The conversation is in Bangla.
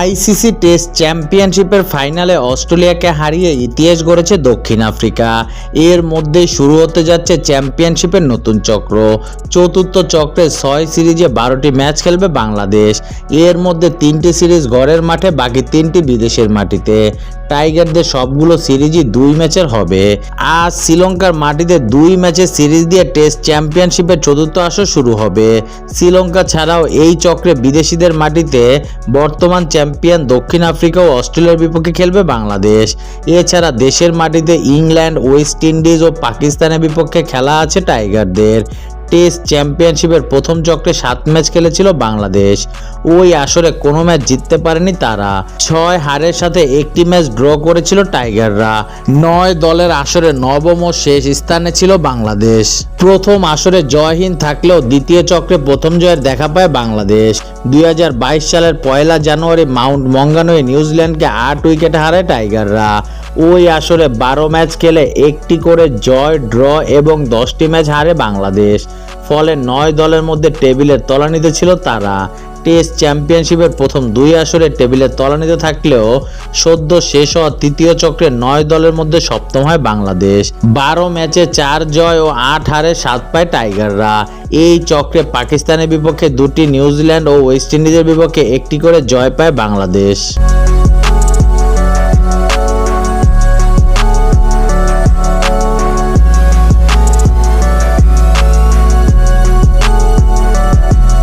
আইসিসি টেস্ট চ্যাম্পিয়নশিপের ফাইনালে অস্ট্রেলিয়াকে হারিয়ে ইতিহাস গড়েছে দক্ষিণ আফ্রিকা। এর মধ্যে শুরু হতে যাচ্ছে চ্যাম্পিয়নশিপের নতুন চক্র। চতুর্থ চক্রে ছয় সিরিজে বারোটি ম্যাচ খেলবে বাংলাদেশ। এর মধ্যে তিনটি সিরিজ ঘরের মাঠে, বাকি তিনটি বিদেশের মাটিতে। টাইগারদের সবগুলো সিরিজই দুই ম্যাচের হবে। আজ শ্রীলঙ্কার মাটিতে দুই ম্যাচের সিরিজ দিয়ে টেস্ট চ্যাম্পিয়নশিপের চতুর্থ আসর শুরু হবে। শ্রীলঙ্কা ছাড়াও এই চক্রে বিদেশিদের মাটিতে বর্তমান চ্যাম্পিয়ন দক্ষিণ আফ্রিকা ও অস্ট্রেলিয়ার বিপক্ষে খেলবে বাংলাদেশ। এছাড়া দেশের মাটিতে ইংল্যান্ড, ওয়েস্ট ইন্ডিজ ও পাকিস্তানের বিপক্ষে খেলা আছে টাইগারদের। টেস্ট চ্যাম্পিয়নশিপের প্রথম চক্রে সাত ম্যাচ খেলেছিল বাংলাদেশ। ওই আসরে কোনো ম্যাচ জিততে পারেনি তারা। ছয় হারের সাথে একটি ম্যাচ ড্র করেছিল টাইগাররা। নয় দলের আসরে নবম ও শেষ স্থানে ছিল বাংলাদেশ। প্রথম আসরে জয়হীন থাকলেও দ্বিতীয় চক্রে প্রথম জয়ের দেখা পায় বাংলাদেশ। দুই হাজার বাইশ সালের পয়লা জানুয়ারি মাউন্ট মঙ্গানোয় নিউজিল্যান্ডকে আট উইকেটে হারায় টাইগাররা। ওই আসরে বারো ম্যাচ খেলে একটি করে জয়, ড্র এবং দশটি ম্যাচ হারে বাংলাদেশ। ফলে নয় দলের মধ্যে টেবিলের তলানিতে ছিল তারা। টেস্ট চ্যাম্পিয়নশিপের প্রথম দুই আসরে টেবিলের তলানিতে থাকলেও সদ্য শেষ হওয়া তৃতীয় চক্রে নয় দলের মধ্যে সপ্তম হয় বাংলাদেশ। বারো ম্যাচে চার জয় ও আট হারে সাত পায় টাইগাররা। এই চক্রে পাকিস্তানের বিপক্ষে দুটি নিউজিল্যান্ড ও ওয়েস্ট ইন্ডিজের বিপক্ষে একটি করে জয় পায় বাংলাদেশ।